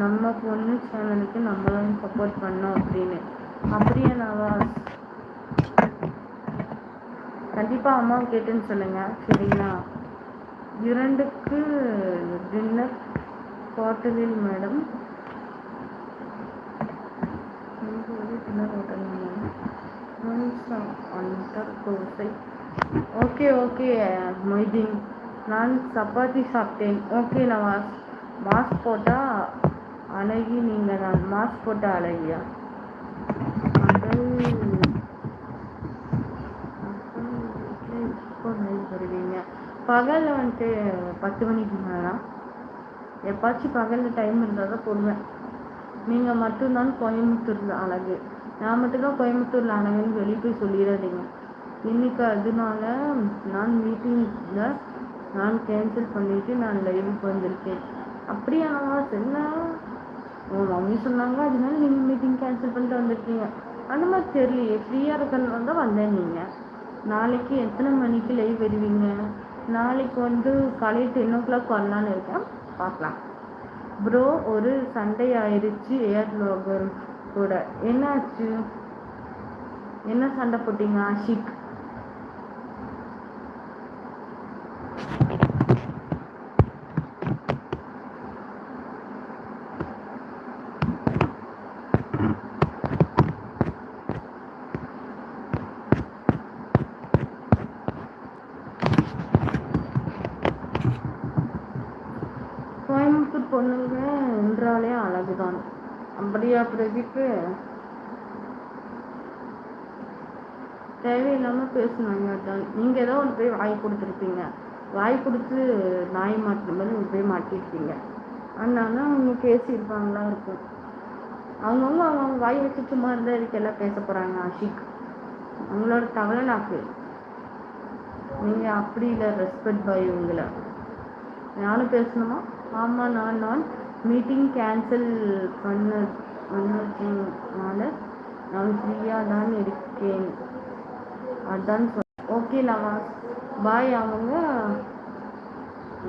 நம்ம பொண்ணு சேனலுக்கு நம்ம தான் சப்போர்ட் பண்ணோம் அப்படின்னு. அப்படியே நவாஸ் கண்டிப்பாக அம்மாவை கேட்டுன்னு சொல்லுங்கள் சரிங்களா? இரண்டுக்கு டின்னர் ஹோட்டலில் madam dinner hotel under dosa okay okay Moideen. நான் சப்பாத்தி சாப்பிட்டேன். ஓகே நவாஸ் மாஸ்க் போட்டால் அழகி நீங்கள் நான் மாஸ்க் போட்டால் அழகியா? வருவீங்க பகலில் வந்துட்டு பத்து மணிக்கு மேலாம் எப்பாச்சும் பகலில் டைம் இருந்தால் தான் போடுவேன். நீங்கள் மட்டும்தான் கோயம்புத்தூரில் அழகு. நான் மட்டும்தான் கோயம்புத்தூரில் அழகுன்னு வெளியே போய் சொல்லிடாதீங்க. இன்னைக்கு அதனால நான் மீட்டிங்கில் நான் கேன்சல் பண்ணிவிட்டு நான் லைவுக்கு வந்திருக்கேன். அப்படியா என்ன உங்கள் மம்மி சொன்னாங்க அதனால நீங்கள் மீட்டிங் கேன்சல் பண்ணிட்டு வந்துருக்கீங்க. அந்த மாதிரி தெரியலையே. ஃப்ரீயாக இருக்கணும் தான் வந்தேன் நீங்கள் நாளைக்கு எத்தனை மணிக்கு லைவ் வருவீங்க? நாளைக்கு வந்து காலையில் டென் ஓ கிளாக் வரலான்னு இருக்கேன். பார்க்கலாம். ப்ரோ ஒரு சண்டை ஆயிடுச்சு ஏர் லோகர் கூட. என்னாச்சு? என்ன சண்டை போட்டீங்க ஆஷிக்? கோயம்புத்தூர் பொண்ணுங்க என்றாலே அழகுதான். அப்படியா பிரதீப்பு? தேவையில்லாம பேசுனாங்க நீங்கள் நீங்க ஏதோ ஒன்று போய் வாய் கொடுத்துருப்பீங்க. வாய் கொடுத்து நாய் மாட்டின மாதிரி ஒரு போய் மாட்டிருப்பீங்க. அதனால அவங்க பேசியிருப்பாங்களா இருக்கும். அவங்கவுங்க அவங்க வாய் வச்சு சும்மா இருந்தால் இதுக்கெல்லாம் பேச போகிறாங்க ஆஷிக் அவங்களோட தவளை நாக்கு நீங்கள் அப்படி இல்லை ரெஸ்பெக்ட் பாய் உங்களை. நானும் பேசணுமா? ஆமாம் நான் நான் மீட்டிங் கேன்சல் பண்ண பண்ணதுனால நான் ஃப்ரீயாக தான் இருக்கேன். அதான் சொல் ஓகே நவாஸ் பாய் அவங்க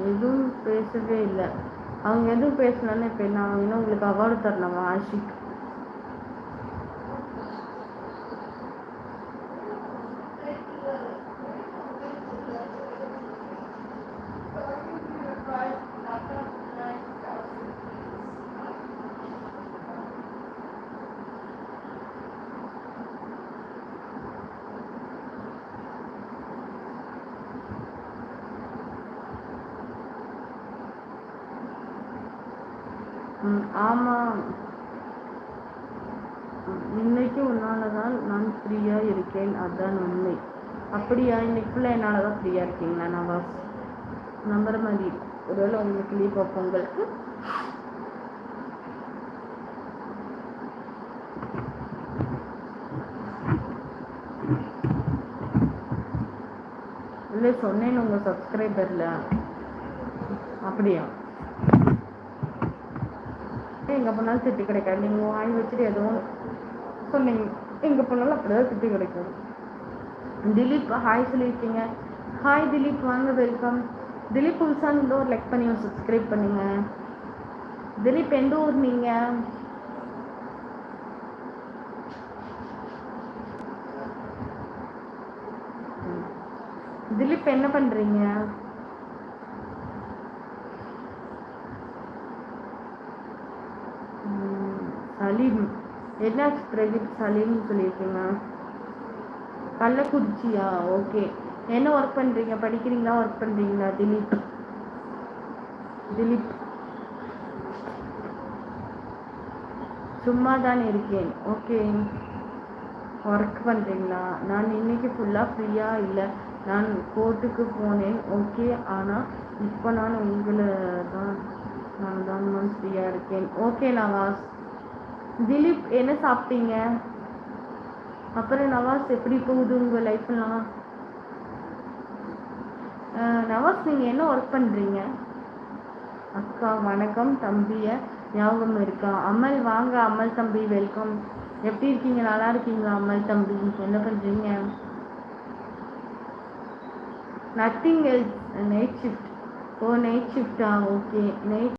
எதுவும் பேசவே இல்லை. அவங்க எதுவும் பேசலன்னு இப்போ என்ன இன்னும் உங்களுக்கு அவார்டு தரணுமா ஆஷிக்? ஆமாம் இன்னைக்கு உன்னால தான் நான் ஃப்ரீயா இருக்கேன். அதுதான் உண்மை. அப்படியா? இன்னைக்கு ஃபுல்லாக என்னால் தான் ஃப்ரீயாக இருக்கீங்களா நவாஸ்? நம்புற மாதிரி. ஒருவேளை உங்களுக்கு லீவ் அப்போ உங்களுக்கு. இல்லை சொன்னேன் உங்கள் சப்ஸ்கிரைபரில் அப்படியா? எங்கே போனாலும் திட்டி கிடைக்காது. நீங்கள் வாங்கி வச்சுட்டு எதுவும் சொன்னீங்க. எங்கே போனாலும் அப்படிதான் திட்டி கிடைக்கும். திலீப் ஹாய் சொல்லியிருக்கீங்க. ஹாய் திலீப் வாங்க வெல்கம் திலீப் புதுசாக இந்த ஒரு லைக் பண்ணி சப்ஸ்கிரைப் பண்ணுங்க. திலீப் எந்த ஊர் நீங்கள் திலீப் என்ன பண்ணுறீங்க சலீம். என்ன பிரதீப் சலீம்னு சொல்லியிருக்கீங்க கள்ளக்குறிச்சியா? ஓகே என்ன ஒர்க் பண்ணுறீங்க படிக்கிறீங்களா? ஒர்க் பண்ணுறீங்களா திலீப்? திலீப். சும்மா தான் இருக்கேன். ஓகே ஒர்க் பண்ணுறீங்களா நான் இன்னைக்கு ஃபுல்லாக ஃப்ரீயாக இல்லை. நான் கோர்ட்டுக்கு போனேன். ஓகே ஆனால் இப்போ நான் உங்களை தான் நான் தான் மேம் ஃப்ரீயாக இருக்கேன். ஓகே நவாஸ் திலீப் என்ன சாப்பிட்டீங்க? அப்புறம் நவாஸ் எப்படி போகுது உங்கள் லைஃப்லாம் நவாஸ் நீங்கள் என்ன ஒர்க் பண்ணுறீங்க அக்கா வணக்கம். தம்பிய ஞாபகம் இருக்கா? அமல் வாங்க. அமல் தம்பி வெல்கம் எப்படி இருக்கீங்க? நல்லா இருக்கீங்களா அமல் தம்பி? என்ன பண்ணுறீங்க nothing else night shift oh night ஷிஃப்டா okay night